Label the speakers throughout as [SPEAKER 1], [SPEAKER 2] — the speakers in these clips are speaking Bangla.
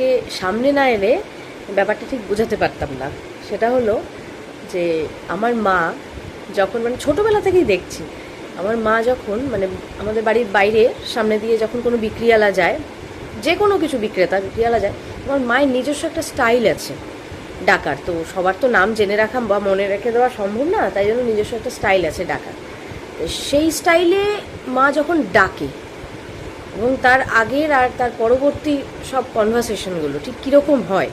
[SPEAKER 1] থেকে সামনে না এলে ব্যাপারটা ঠিক বোঝাতে পারতাম না। সেটা হলো যে আমার মা যখন মানে ছোটোবেলা থেকেই দেখছি, আমার মা যখন মানে আমাদের বাড়ির বাইরে সামনে দিয়ে যখন কোনো বিক্রিয়ালা যায় যে কোনো কিছু বিক্রেতা বিক্রিয়ালা যায়, আমার মায়ের নিজস্ব একটা স্টাইল আছে ডাকার। তো সবার তো নাম জেনে রাখা বা মনে রেখে দেওয়া সম্ভব না, তাই জন্য নিজস্ব একটা স্টাইল আছে ডাকার। সেই স্টাইলে মা যখন ডাকে এবং তার আগের আর তার পরবর্তী সব কনভারসেশনগুলো ঠিক কীরকম হয়?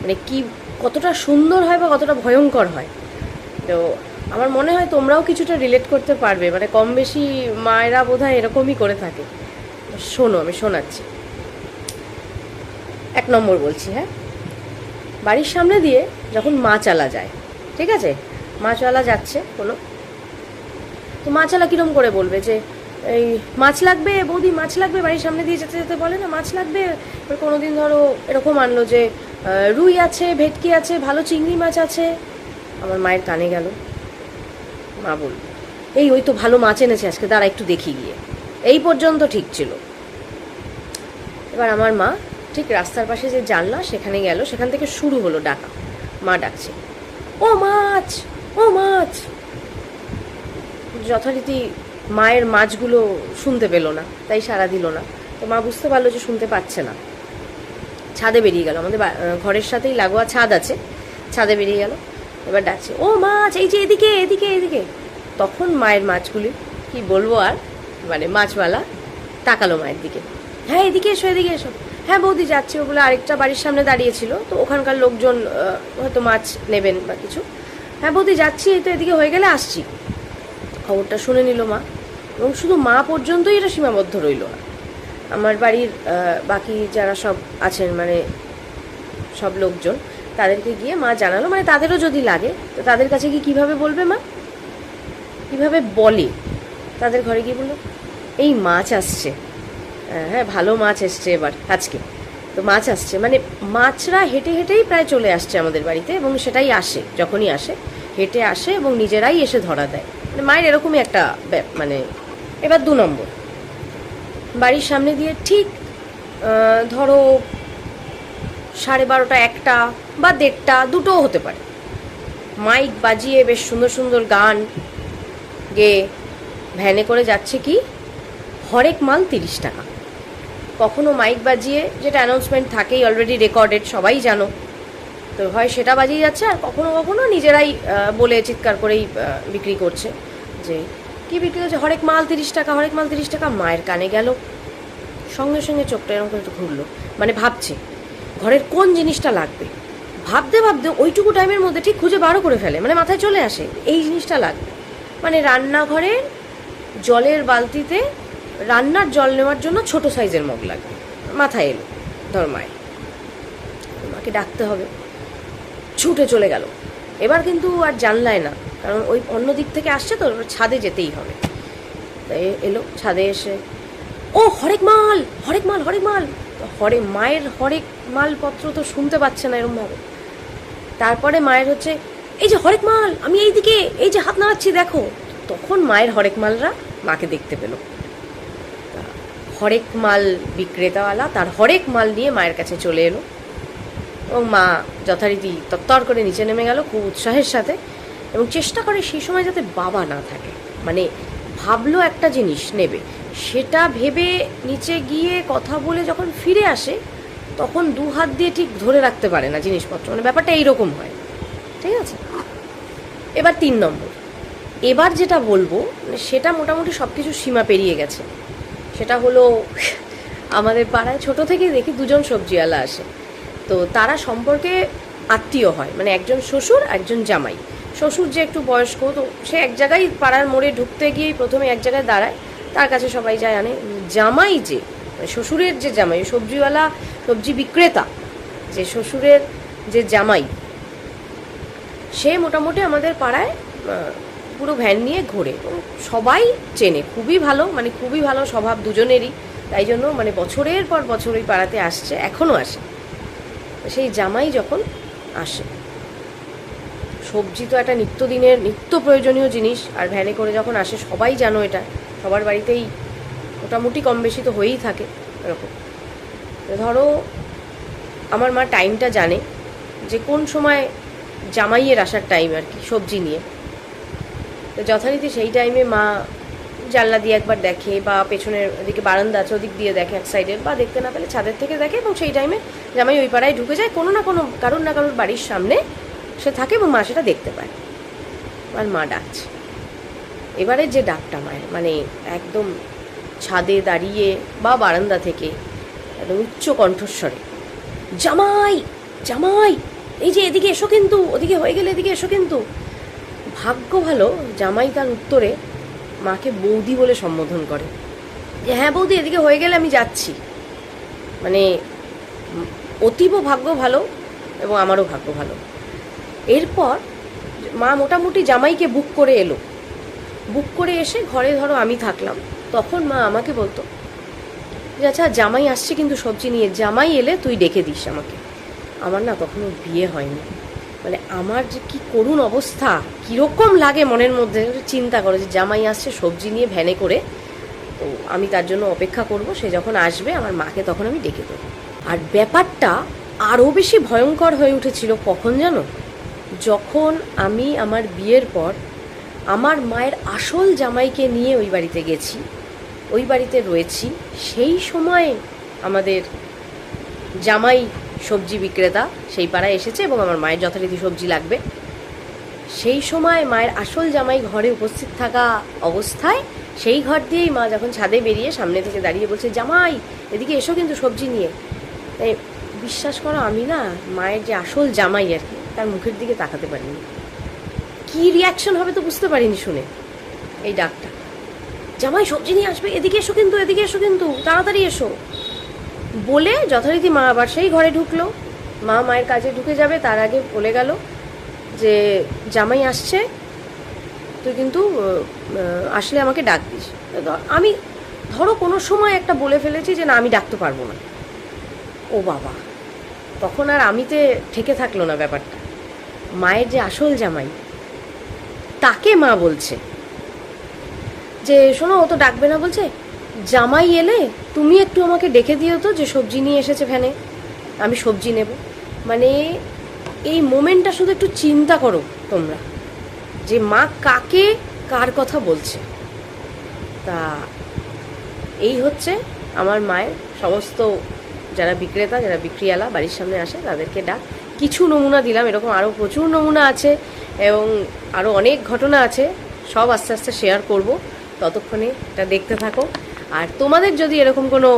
[SPEAKER 1] মানে কি, কতটা সুন্দর হয় বা কতটা ভয়ঙ্কর হয়? তো আমার মনে হয় তোমরাও কিছুটা রিলেট করতে পারবে। মানে কম বেশি মায়েরা বোধ হয় এরকমই করে থাকে। শোনো, আমি শোনাচ্ছি। এক নম্বর বলছি হ্যাঁ? বাড়ির সামনে দিয়ে যখন মাচালা যায়, ঠিক আছে? মাছওয়ালা যাচ্ছে কোনো? তো মাছওয়ালা কীরকম করে বলবে যে এই মাছ লাগবে, বৌদি মাছ লাগবে, বাড়ির সামনে দিয়ে যেতে যেতে বলে না, মাছ লাগবে? এবার কোনোদিন ধরো এরকম আনলো যে রুই আছে, ভেটকি আছে, ভালো চিংড়ি মাছ আছে। আমার মায়ের কানে গেল। মা বলল, এই, ওই তো ভালো মাছ এনেছে, আজকে দাঁড়া একটু দেখি গিয়ে। এই পর্যন্ত ঠিক ছিল। এবার আমার মা ঠিক রাস্তার পাশে যে জানলা, সেখানে গেল। সেখান থেকে শুরু হলো ডাকা। মা ডাকছে, ও মাছ! ও মাছ! যথারীতি মায়ের মাছগুলো শুনতে পেল না, তাই সারা দিল না। তো মা বুঝতে পারল যে শুনতে পাচ্ছে না। ছাদে বেরিয়ে গেল। আমাদের ঘরের সাথেই লাগোয়া ছাদ আছে। ছাদে বেরিয়ে গেল। এবার ডাকছে, ও মাছ, এই যে এদিকে এদিকে এদিকে। তখন মায়ের মাছগুলি, কি বলব আর মানে মাছওয়ালা তাকালো মায়ের দিকে। হ্যাঁ এদিকে এসো এদিকে এসো। হ্যাঁ বৌদি যাচ্ছি। ওগুলো আরেকটা বাড়ির সামনে দাঁড়িয়েছিল তো ওখানকার লোকজন হয়তো মাছ নেবেন বা কিছু। হ্যাঁ বৌদি যাচ্ছি তো এদিকে হয়ে গেলে আসছি। খবরটা শুনে নিল মা। এবং শুধু মা পর্যন্তই এটা সীমাবদ্ধ রইল না। আমার বাড়ির বাকি যারা সব আছেন মানে সব লোকজন, তাদেরকে গিয়ে মা জানালো মানে তাদেরও যদি লাগে, তো তাদের কাছে কি কীভাবে বলবে মা? কীভাবে বলে? তাদের ঘরে গিয়ে বলল, এই মাছ আসছে। হ্যাঁ ভালো মাছ এসছে এবার, আজকে। তো মাছ আসছে মানে মাছরা হেঁটে হেঁটেই প্রায় চলে আসছে আমাদের বাড়িতে এবং সেটাই আসে, যখনই আসে, হেঁটে আসে এবং নিজেরাই এসে ধরা দেয়। মানে মায়ের এরকমই একটা মানে এবার দু নম্বর। বাড়ির সামনে দিয়ে ঠিক ধরো সাড়ে বারোটা, একটা বা দেড়টা, দুটোও হতে পারে। মাইক বাজিয়ে বেশ সুন্দর সুন্দর গান গেয়ে ভ্যানে করে যাচ্ছে কি, হরেক মাল তিরিশ টাকা। কখনো মাইক বাজিয়ে যেটা অ্যানাউন্সমেন্ট থাকেই অলরেডি রেকর্ডেড সবাই জানো। তো হয় সেটা বাজিয়ে যাচ্ছে আর কখনো কখনো নিজেরাই বলে চিৎকার করেই বিক্রি করছে যে কি বিক্রি করছে হরেক মাল তিরিশ টাকা, হরেক মাল তিরিশ টাকা, মায়ের কানে গেল। সঙ্গে সঙ্গে চোখটা এরকম করে ঘুরলো। মানে ভাবছে, ঘরের কোন জিনিসটা লাগবে? ভাবতে ভাবতে ওইটুকু টাইমের মধ্যে ঠিক খুঁজে বারো করে ফেলে। মানে মাথায় চলে আসে, এই জিনিসটা লাগবে। মানে রান্নাঘরে জলের বালতিতে রান্নার জল নেওয়ার জন্য ছোট সাইজের মগ লাগবে। মাথায় এলো, ধর মায়ের। মাকে ডাকতে হবে। ছুটে চলে গেল। এবার কিন্তু আর জানলায় না। কারণ ওই অন্য দিক থেকে আসছে তো ছাদে যেতেই হবে। তাই এলো, ছাদে এসে, ও, হরেক মাল হরেক মাল হরেক মাল। হরে, মায়ের হরেক মালপত্র তো শুনতে পাচ্ছে না এরমভাবে। তারপরে মায়ের হচ্ছে, এই যে হরেক মাল, আমি এই দিকে এই যে হাত নাড়াচ্ছি, দেখো। তখন মায়ের হরেক মালরা মাকে দেখতে পেল। হরেক মাল বিক্রেতাওয়ালা তার হরেক মাল নিয়ে মায়ের কাছে চলে এলো। এবং মা যথারীতি তত্তর করে নিচে নেমে গেল খুব উৎসাহের সাথে। এবং চেষ্টা করে সেই সময় যাতে বাবা না থাকে। মানে ভাবলো একটা জিনিস নেবে। সেটা ভেবে নিচে গিয়ে কথা বলে যখন ফিরে আসে, তখন দু হাত দিয়ে ঠিক ধরে রাখতে পারে না জিনিসপত্র। মানে ব্যাপারটা এইরকম হয়। ঠিক আছে? এবার তিন নম্বর। এবার যেটা বলব মানে সেটা মোটামুটি সব কিছু সীমা পেরিয়ে গেছে। সেটা হলো, আমাদের পাড়ায় ছোট থেকেই দেখি দুজন সবজিওয়ালা আসে। তো তারা সম্পর্কে আত্মীয় হয়। মানে একজন শ্বশুর, একজন জামাই। শ্বশুর যে একটু বয়স্ক, তো সে এক জায়গায় পাড়ার মোড়ে ঢুকতে গিয়েই প্রথমে এক জায়গায় দাঁড়ায়। তার কাছে সবাই যায় আনে জামাই যে মানে শ্বশুরের যে জামাই, সবজিওয়ালা, সবজি বিক্রেতা, যে শ্বশুরের যে জামাই, সে মোটামুটি আমাদের পাড়ায় পুরো ভ্যান নিয়ে ঘোরে। সবাই চেনে, খুবই ভালো মানে খুবই ভালো স্বভাব দুজনেরই। তাই জন্য মানে বছরের পর বছর ওই পাড়াতে আসছে এখনও আসে। সেই জামাই যখন আসে সবজি তো একটা নিত্যদিনের, নিত্য প্রয়োজনীয় জিনিস, আর ভ্যানে করে যখন আসে, সবাই জানো এটা। সবার বাড়িতেই মোটামুটি কম বেশি তো হয়েই থাকে এরকম। ধরো, আমার মা টাইমটা জানে যে কোন সময় জামাইয়ের আসার টাইম আর কি, সবজি নিয়ে। তো যথারীতি সেই টাইমে মা জানলা দিয়ে একবার দেখে, বা পেছনের ওদিকে বারান্দা আছে, ওদিক দিয়ে দেখে এক সাইডে বা দেখতে না পেলে ছাদের থেকে দেখে, এবং সেই টাইমে জামাই ওই পাড়ায় ঢুকে যায়, কোনো না কোনো, কারোর না কারোর বাড়ির সামনে সে থাকে এবং মা সেটা দেখতে পায়। আর মা ডাকছে। এবারে যে ডাকটা মায়ের মানে একদম ছাদে দাঁড়িয়ে বা বারান্দা থেকে, একদম উচ্চ কণ্ঠস্বরে, জামাই জামাই, এই যে এদিকে এসো কিন্তু, ওদিকে হয়ে গেলে এদিকে এসো কিন্তু। ভাগ্য ভালো, জামাই তার উত্তরে মাকে বৌদি বলে সম্বোধন করে। যে হ্যাঁ বৌদি, এদিকে হয়ে গেলে আমি যাচ্ছি। মানে অতীব ভাগ্য ভালো এবং আমারও ভাগ্য ভালো। এরপর মা মোটামুটি জামাইকে বুক করে এলো। বুক করে এসে ঘরে ধরো আমি থাকলাম। তখন মা আমাকে বলতো, যে আচ্ছা জামাই আসছে কিন্তু সবজি নিয়ে। জামাই এলে তুই ডেকে দিস আমাকে। আমার না কখনো বিয়ে হয়নি। মানে আমার যে কি করুণ অবস্থা, কীরকম লাগে মনের মধ্যে। চিন্তা করো যে জামাই আসছে সবজি নিয়ে ভ্যানে করে, তো আমি তার জন্য অপেক্ষা করব। সে যখন আসবে, আমার মাকে তখন আমি ডেকে দেবো। আর ব্যাপারটা আরও বেশি ভয়ঙ্কর হয়ে উঠেছিল কখন জানো? যখন আমি আমার বিয়ের পর আমার মায়ের আসল জামাইকে নিয়ে ওই বাড়িতে গেছি, ওই বাড়িতে রয়েছি, সেই সময়ে আমাদের জামাই সবজি বিক্রেতা সেই পাড়ায় এসেছে এবং আমার মায়ের যথারীতি সবজি লাগবে। সেই সময় মায়ের আসল জামাই ঘরে উপস্থিত থাকা অবস্থায় সেই ঘর দিয়েই মা যখন ছাদে বেরিয়ে সামনে থেকে দাঁড়িয়ে বলছে, জামাই, এদিকে এসো কিন্তু সবজি নিয়ে। তাই বিশ্বাস করো আমি না, মায়ের যে আসল জামাই আর কি তার মুখের দিকে তাকাতে পারিনি। কি রিয়াকশন হবে তো বুঝতে পারিনি শুনে। এই ডাকটা। জামাই, সবজি নিয়ে আসবে। এদিকে এসো কিন্তু, এদিকে এসো কিন্তু, তাড়াতাড়ি এসো। বলে যথারীতি মা আবার সেই ঘরে ঢুকলো। মা মায়ের কাজে ঢুকে যাবে, তার আগে বলে গেল যে, জামাই আসছে, তুই কিন্তু আসলে আমাকে ডাক দিস ধর- আমি, ধরো কোনো সময় একটা বলে ফেলেছি যে, না, আমি ডাকতে পারব না। ও বাবা, তখন আর আমিতে ঠেকে থাকল না ব্যাপারটা। মায়ের যে আসল জামাই, তাকে মা বলছে। যে শোনো, ও তো ডাকবে না, বলছে, জামাই এলে তুমি একটু আমাকে ডেকে দিও তো যে সবজি নিয়ে এসেছে ভ্যানে, আমি সবজি নেব। মানে এই মোমেন্টটা শুধু একটু চিন্তা করো তোমরা, যে মা কাকে কার কথা বলছে। তা এই হচ্ছে আমার মায়ের সমস্ত, যারা বিক্রেতা, যারা বিক্রিয়ালা, বাড়ির সামনে আসে, তাদেরকে ডাক। কিছু নমুনা দিলাম, এরকম আরও প্রচুর নমুনা আছে এবং আরও অনেক ঘটনা আছে, সব আস্তে আস্তে শেয়ার করব, ততক্ষণে এটা দেখতে থাকো। আর তোমাদের যদি এরকম কোনো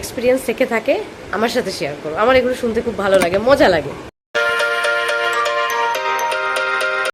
[SPEAKER 1] এক্সপিরিয়েন্স থেকে থাকে, আমার সাথে শেয়ার করো। আমার এগুলো শুনতে খুব ভালো লাগে, মজা লাগে।